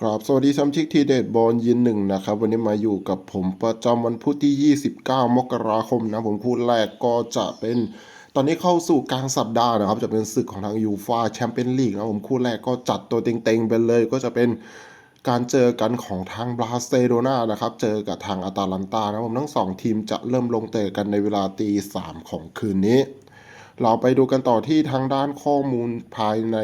ครับสวัสดีซัมชิกทีเด็ดบอลยินหนึ่งนะครับ วันนี้มาอยู่กับผมประจำวันพุธที่ 29 มกราคมนะ ผมคู่แรกก็จะเป็นตอนนี้เข้าสู่กลางสัปดาห์นะครับ จะเป็นศึกของทางยูฟาแชมเปี้ยนลีกนะผมคู่แรกก็จัดตัวเต็งๆไปเลย ก็จะเป็นการเจอกันของทางบราเซโลนานะครับ เจอกับทางอาตาลันตานะผมทั้งสองทีมจะเริ่มลงเตะกันในเวลาตีสามของคืนนี้ เราไปดูกันต่อที่ทางด้านข้อมูลภายใน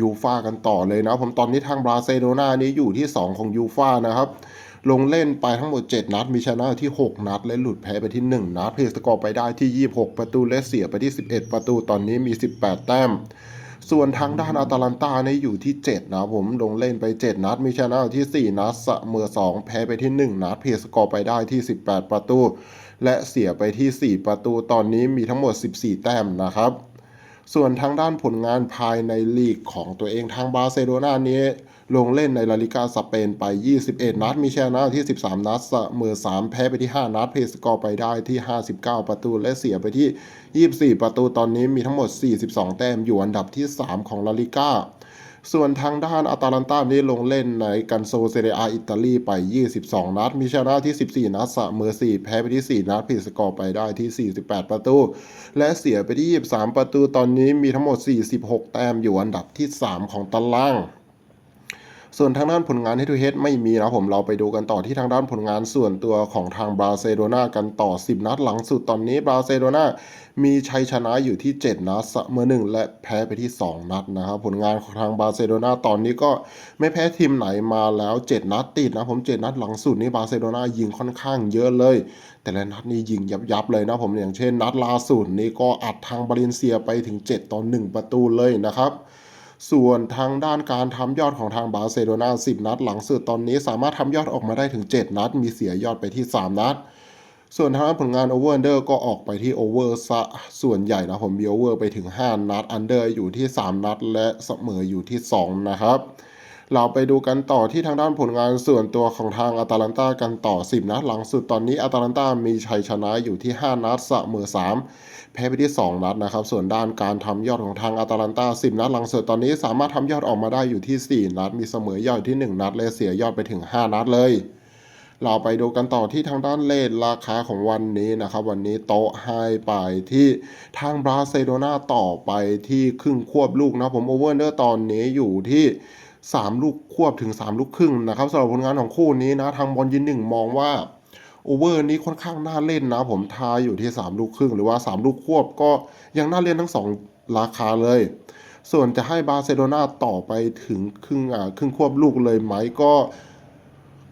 ยูฟากันต่อเลยนะผมตอนนี้ทางบราเซโลนานี้อยู่ที่ 2 ของยูฟานะครับลงเล่นไปทั้งหมด 7 นัด มีชนะที่ 6 นัด และหลุดแพ้ไปที่ 1 นัดเพสกอร์ไปได้ที่ 26 ประตูและเสียไปที่ 11 ประตูตอนนี้มี 18 แต้ม ส่วนทางด้านอาตาลันตาเนี่ยอยู่ที่ 7 นะผมลงเล่นไป 7 นัด มีชนะที่ 4 นัดเสมอ2 แพ้ไปที่ 1 นัด เพสกอร์ไปได้ที่ 18 ประตู และเสียไปที่ 4 ประตู ตอนนี้มีทั้งหมด 14 แต้มนะครับ ส่วนทางด้านผลงานภายในลีกของตัวเองทางบาร์เซโลนานี้ ลงเล่นในลาลิกาสเปนไป 21 นัด มีชนะที่ 13 นัดเสมอ3 แพ้ไปที่ 5 นัด เพสกอร์ไปได้ที่ 59 ประตูและเสียไปที่ 24 ประตูตอนนี้มีทั้งหมด 42 แต้มอยู่อันดับที่ 3 ของลาลิกา ส่วนทางด้านอาตาลันตานี่ลงเล่นในกันโซเซเรียอิตาลีไป 22 นัด มีชนะที่ 14 นัดเสมอ4 แพ้ไปที่ 4 นัดผิดสกอร์ไปได้ที่ 48 ประตู และเสียไปที่ 23 ประตูตอนนี้มีทั้งหมด 46 แต้มอยู่อันดับที่ 3 ของตาราง ส่วนทางด้านผลงาน Head to Head ไม่มีนะผมเราไปดูกันต่อที่ทางด้านผลงานส่วนตัวของทางบราเซโลนากันต่อ 10 นัดหลังสุดตอนนี้บราเซโลนามีชัยชนะอยู่ที่ 7 นัดเสมอ1และแพ้ไปที่ 2 นัดนะครับผลงานของทางบราเซโลนาตอนนี้ก็ไม่แพ้ทีมไหนมาแล้ว 7 นัดติดนะผม 7 นัดหลังสุดนี้บราเซโลนายิงค่อนข้างเยอะเลย แต่ละนัดนี้ยิงยับยับเลยนะผมอย่างเช่น นัดล่าสุดนี้ก็อัดทางบาเลนเซียไปถึง 7ต่อ1ประตูเลยนะครับ ส่วนทางด้านการทำยอดของทางบาร์เซโลนา10 นัด หลังสุดตอนนี้สามารถทำยอดออกมาได้ถึง 7 นัด มีเสียยอดไปที่ 3 นัด ส่วนทางด้านผลงานโอเวอร์อันเดอร์ก็ออกไปที่โอเวอร์ซะส่วนใหญ่นะผมมีโอเวอร์ไปถึง 5 นัด อันเดอร์อยู่ที่ 3 นัด และเสมออยู่ที่ 2 นะครับ เราไปดูกันต่อที่ทางด้านผลงานส่วนตัวของทางอาตาลันตากันต่อ 10นัดหลังสุดตอนนี้อาตาลันตามีชัยชนะอยู่ที่ 5 นัดเสมอ 3 แพ้ไปที่ 2 นัดนะครับ ส่วนด้านการทำยอดของทางอาตาลันตา 10 นัดหลังสุดตอนนี้สามารถทำยอดออกมาได้อยู่ที่ 4 นัด มีเสมอยอดที่ 1 นัดและเสียยอดไปถึง 5 นัดเลยเราไปดูกันต่อที่ทางด้านเลทราคาของวันนี้นะครับ วันนี้โต๊ะให้ไปที่ทางบราเซโลนาต่อไปที่ครึ่งควบลูกนะผมโอเวอร์เนอร์ตอนนี้อยู่ที่ 3 ลูกควบถึง 3 ลูกครึ่งนะครับสำหรับผลงานของคู่นี้นะทางบอลยินหนึ่งมองว่าโอเวอร์นี้ค่อนข้างน่าเล่นนะ ผมทายอยู่ที่ 3 ลูกครึ่ง หรือว่า 3 ลูกควบก็ยังน่าเล่นทั้ง 2 ราคาเลย ส่วนจะให้บาร์เซโลนาต่อไปถึงครึ่งอ่าครึ่งควบลูกเลยไหมก็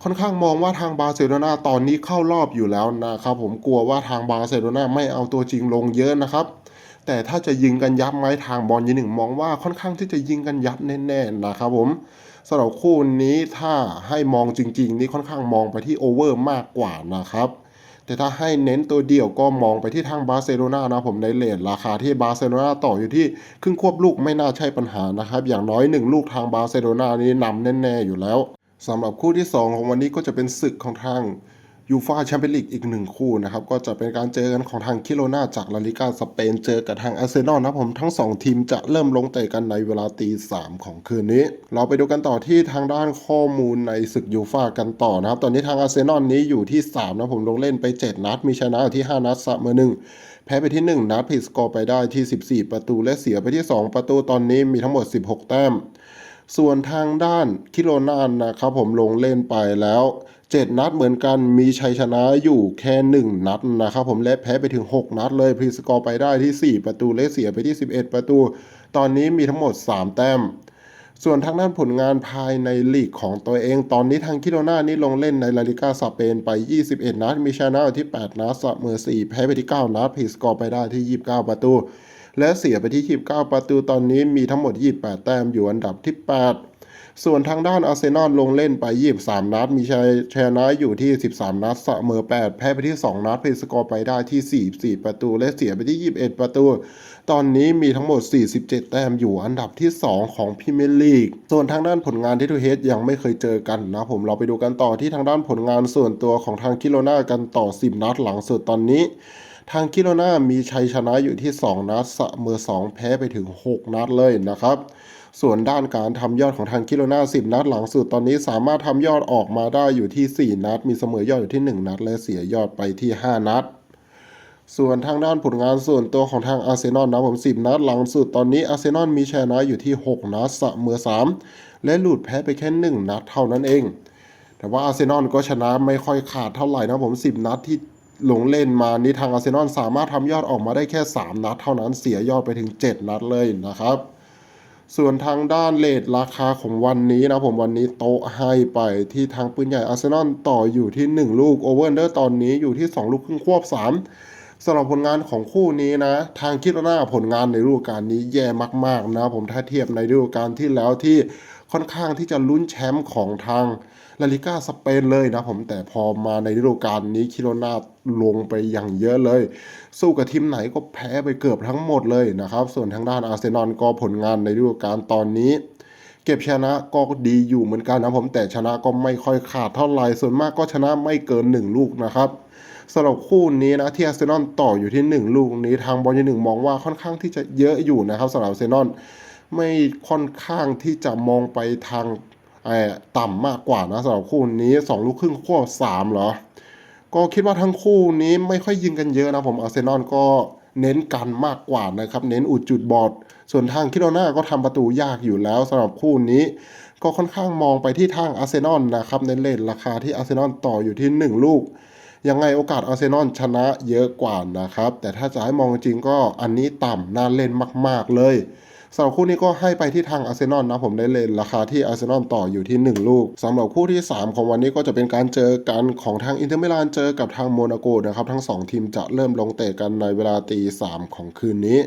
ค่อนข้างมองว่าทางบาร์เซโลนาตอนนี้เข้ารอบอยู่แล้วนะครับผมกลัวว่าทางบาร์เซโลนาไม่เอาตัวจริงลงเยอะนะครับ แต่ถ้าจะยิงกันยับไหมทางบอลยินหนึ่งมองว่าค่อนข้างที่จะยิงกันยับแน่ๆนะครับผมสำหรับคู่นี้ถ้าให้มองจริง ๆ นี่ค่อนข้างมองไปที่โอเวอร์มากกว่านะครับแต่ถ้าให้เน้นตัวเดียวก็มองไปที่ทางบาร์เซโลนานะผมในเลทราคาที่บาร์เซโลนาต่ออยู่ที่ครึ่งควบลูกไม่น่าใช่ปัญหานะครับ อย่างน้อยหนึ่งลูกทางบาร์เซโลนานี้นำแน่ ๆ อยู่แล้วสำหรับคู่ที่ 2 ของวันนี้ก็จะเป็นศึกของทาง ยูฟาแชมเปี้ยนลีกอีกหนึ่งคู่นะครับ ก็จะเป็นการเจอกันของทางคิโลนาจากลาลิกาสเปนเจอกับทางอาร์เซนอลนะผมทั้ง 2 ทีมจะเริ่มลงเตะกันในเวลาตีสามของคืนนี้ เราไปดูกันต่อที่ทางด้านข้อมูลในศึกยูฟากันต่อนะครับ ตอนนี้ทางอาร์เซนอลนี้อยู่ที่ 3 นะผมลงเล่นไป 7 นัด มีชนะที่ 5 นัดเสมอหนึ่งแพ้ไปที่ 1 นัดผิดสกอร์ไปได้ที่ 14 ประตูและเสียไปที่ 2 ประตูตอนนี้มีทั้งหมด 16 แต้ม ส่วนทางด้านคิโลนานนะครับผมลงเล่นไปแล้ว 7 นัดเหมือนกันมีชัยชนะอยู่แค่ 1 นัดนะครับผมและแพ้ไปถึง 6 นัดเลยพรีสกอร์ไปได้ที่ 4 ประตูและเสียไปที่ 11 ประตู ตอนนี้มีทั้งหมด 3 แต้ม ส่วนทางด้านผลงานภายในลีกของตัวเอง ตอนนี้ทางคิโลนานี่ลงเล่นในลาลิกาสเปนไป 21 นัด มีชนะที่ 8 นัดเสมอ4 แพ้ไปที่ 9 นัดผิดสกอร์ไปได้ที่ 29 ประตู และเสียไปที่ 29 ประตู ตอนนี้มีทั้งหมด 28 แต้มอยู่อันดับที่ 8 ส่วนทางด้านอาร์เซนอลลงเล่นไป 23 นัด มีชัยชนะอยู่ที่ 13 นัดเสมอ 8 แพ้ไปที่ 2 นัดผิดสกอร์ไปได้ที่ 44 ประตู และเสียไปที่ 21 ประตู ตอนนี้มีทั้งหมด 47 แต้มอยู่อันดับที่ 2 ของพรีเมียร์ลีก ส่วนทางด้านผลงานที่ทูเฮดยังไม่เคยเจอกันนะผมเราไปดูกันต่อที่ทางด้านผลงานส่วนตัวของทางคิโลนากันต่อ 10 นัดหลังสุดตอนนี้ ทางคิโรนามีชัยชนะอยู่ที่ 2 นัดเสมอ2 แพ้ไปถึง 6 นัดเลยนะครับ ส่วนด้านการทำยอดของทางคิโรนา10 นัดหลังสุดตอนนี้สามารถทำยอดออกมาได้อยู่ที่ 4 นัด มีเสมอยอดอยู่ที่ 1 นัด และเสียยอดไปที่ 5 นัดส่วนทางด้านผลงานส่วนตัวของทางอาร์เซนอลนะผม 10 นัดหลังสุดตอนนี้อาร์เซนอลมีชนะอยู่ที่ 6 นัดเสมอ3 และหลุดแพ้ไปแค่ 1 นัดเท่านั้นเอง แต่ว่าอาร์เซนอลก็ชนะไม่ค่อยขาดเท่าไหร่นะผม 10 นัดที่ หลงเล่นมานี้ทางอาร์เซนอลสามารถทำยอดออกมาได้แค่ 3 นัด เท่านั้นเสียยอดไปถึง 7 นัดเลยนะครับ ส่วนทางด้านเลทราคาของวันนี้นะผมวันนี้โต๊ะให้ไปที่ทางปืนใหญ่อาร์เซนอลต่ออยู่ที่ 1 ลูกโอเวอร์เดอร์ตอนนี้อยู่ที่ 2 ลูกครึ่งควบ 3สำหรับผลงานของคู่นี้นะ ทางคิดหน้าผลงานในฤดูกาลนี้แย่มากๆนะผมถ้าเทียบในฤดูกาลที่แล้วที่ค่อนข้างที่จะลุ้นแชมป์ของทางลาลิก้าสเปนเลยนะผมแต่พอมาในฤดูกาลนี้คิโรนา ลงไปอย่างเยอะเลย สู้กับทีมไหนก็แพ้ไปเกือบทั้งหมดเลยนะครับ ส่วนทางด้านอาร์เซนอลก็ผลงานในฤดูกาลตอนนี้ เก็บชนะก็ดีอยู่เหมือนกันนะผมแต่ชนะก็ไม่ค่อยขาดเท่าไหร่ส่วนมากก็ชนะไม่เกิน 1 ลูกนะครับสำหรับคู่นี้นะที่อาร์เซนอลต่ออยู่ที่ 1 ลูกนี้ทางบอลยูหนึ่งมองว่าค่อนข้างที่จะเยอะอยู่นะครับสำหรับอาร์เซนอลไม่ค่อนข้างที่จะมองไปทางเอ่อต่ำมากกว่านะสำหรับคู่นี้ 2 ลูกครึ่งควบ3เหรอ ก็คิดว่าทั้งคู่นี้ไม่ค่อยยิงกันเยอะนะผมอาร์เซนอลก็เน้นกันมากกว่านะครับ เน้นอุดจุดบอด ส่วนทางคิโรนาก็ทำประตูยากอยู่แล้วสำหรับคู่นี้ ก็ค่อนข้างมองไปที่ทางอาร์เซนอลนะครับในเลทราคาที่อาร์เซนอลต่ออยู่ที่ 1 ลูก ยังไงโอกาสอาร์เซนอลชนะเยอะกว่านะครับ แต่ถ้าจะให้มองจริงก็อันนี้ต่ำน่าเล่นมาก ๆเลย สำหรับคู่นี้ก็ให้ไปที่ทางอาร์เซนอลนะผมได้เลนราคาที่อาร์เซนอลต่ออยู่ที่ 1 ลูกสำหรับคู่ที่ 3 ของวันนี้ก็จะเป็นการเจอกันของทางอินเตอร์มิลานเจอกับทางโมนาโกนะครับทั้ง 2 ทีมจะเริ่มลงเตะกันในเวลาตีสามของคืนนี้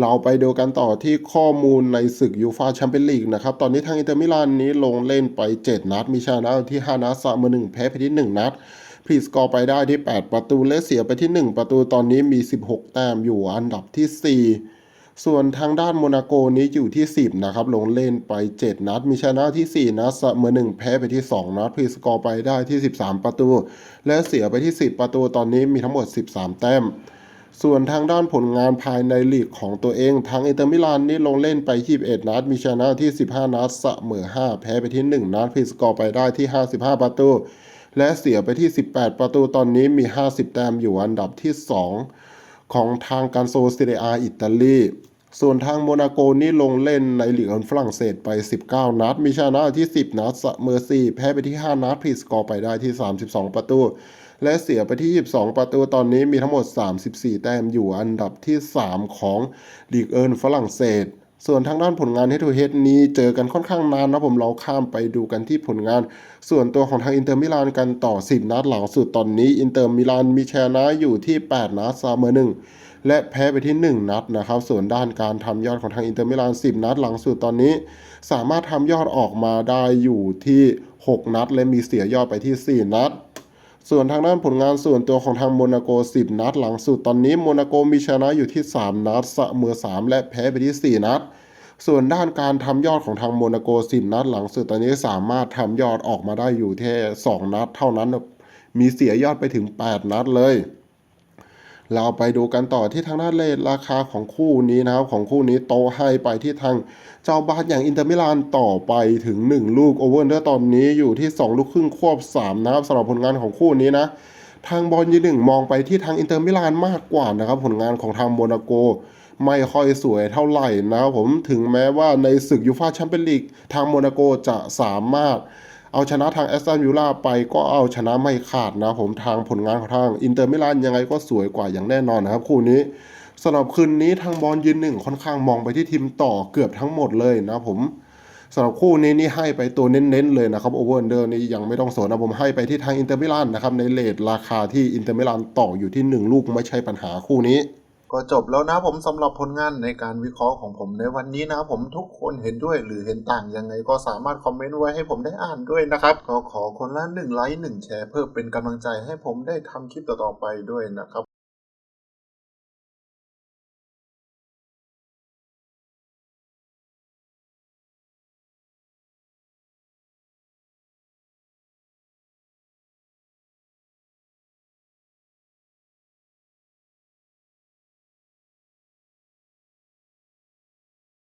เราไปดูกันต่อที่ข้อมูลในศึกยูฟาแชมเปี้ยนลีกนะครับ ตอนนี้ทางอินเตอร์มิลานนี้ลงเล่นไป 7 นัด มีชนะที่ 5 นัดเสมอ1แพ้ไปที่ 1 นัดพรีสกอร์ไปได้ที่ 8 ประตูและเสียไปที่ 1 ประตูตอนนี้มี 16 แต้มอยู่อันดับที่ 4 ส่วนทางด้านโมนาโกนี้อยู่ที่ 10 นะครับ ลงเล่นไป 7 นัด มีชนะที่ 4 นัดเสมอ1 แพ้ไปที่ 2 นัดพีสกอร์ไปได้ที่ 13 ประตู และเสียไปที่ 10 ประตูตอนนี้มีทั้งหมด 13 แต้ม ส่วนทางด้านผลงานภายในลีกของตัวเอง ทางอินเตอร์มิลานนี่ลงเล่นไป 21 นัด มีชนะที่ 15 นัดเสมอ5 แพ้ไปที่ 1 นัดพีสกอร์ไปได้ที่ 55 ประตู และเสียไปที่ 18 ประตูตอนนี้มี 50 แต้มอยู่อันดับที่ 2 ของทางการโซเซเรียอาอิตาลีส่วนทางโมนาโกนี่ลงเล่นในลีกของฝรั่งเศสไป 19 นัด มีชนะที่ 10 นัดเสมอ4แพ้ไปที่ 5 นัดพรีสกอร์ไปได้ที่ 32 ประตู และเสียไปที่ 22 ประตูตอนนี้มีทั้งหมด 34 แต้มอยู่อันดับที่ 3 ของลีกเอิร์นฝรั่งเศส ส่วนทางด้านผลงานเฮดทูเฮดนี้เจอกันค่อนข้างนานนะผมเราข้ามไปดูกันที่ผลงาน ส่วนตัวของทางอินเตอร์มิลานกันต่อ 10 นัดหลังสุดตอนนี้อินเตอร์มิลานมีชนะอยู่ที่ 8 นัดเสมอ1และแพ้ไปที่ 1 นัดนะครับ ส่วนด้านการทำยอดของทางอินเตอร์มิลาน 10 นัดหลังสุดตอนนี้ สามารถทำยอดออกมาได้อยู่ที่ 6 นัด และมีเสียยอดไปที่ 4 นัด ส่วนทางด้านผลงานส่วนตัวของทางโมนาโก 10 นัดหลังสุดตอนนี้โมนาโกมีชนะอยู่ที่ 3 นัดเสมอ 3 และแพ้ไปที่ 4 นัด ส่วนด้านการทำยอดของทางโมนาโก 10 นัดหลังสุดตอนนี้สามารถทำยอดออกมาได้อยู่แค่ 2 นัดเท่านั้น มีเสียยอดไปถึง 8 นัดเลย เราไปดูกันต่อที่ทางด้านเลทราคาของคู่นี้นะครับ ของคู่นี้โตให้ไปที่ทางเจ้าบ้านอย่างอินเตอร์มิลานต่อไปถึง 1 ลูกโอเวอร์เดอร์ตอนนี้อยู่ที่ 2 ลูกครึ่งควบ 3 นะครับสำหรับผลงานของคู่นี้นะ ทางบอลยีหนึ่งมองไปที่ทางอินเตอร์มิลานมากกว่านะครับ ผลงานของทางโมนาโก ไม่ค่อยสวยเท่าไหร่นะครับผมถึงแม้ว่าในศึกยูฟาแชมเปี้ยนลีกทางโมนาโกจะสามารถ เอาชนะทางแอสตันวิลล่าไปก็เอาชนะไม่ขาดนะผมทางผลงานของทางอินเตอร์มิลานยังไงก็สวยกว่าอย่างแน่นอนนะครับคู่นี้สำหรับคืนนี้ทางบอลยืนหนึ่งค่อนข้างมองไปที่ทีมต่อเกือบทั้งหมดเลยนะผมสำหรับคู่นี้นี่ให้ไปตัวเน้นๆเลยนะครับโอเวอร์เดอร์นี่ยังไม่ต้องสนนะผมให้ไปที่ทางอินเตอร์มิลานนะครับในเลทราคาที่อินเตอร์มิลานต่ออยู่ที่ 1 ลูกไม่ใช่ปัญหาคู่นี้ ก็จบแล้วนะผมสำหรับผลงานในการวิเคราะห์ของผมในวันนี้นะผมทุกคนเห็นด้วยหรือเห็นต่างยังไงก็สามารถคอมเมนต์ไว้ให้ผมได้อ่านด้วยนะครับก็ขอคนละหนึ่งไลค์หนึ่งแชร์เพื่อเป็นกำลังใจให้ผมได้ทำคลิปต่อๆไปด้วยนะครับ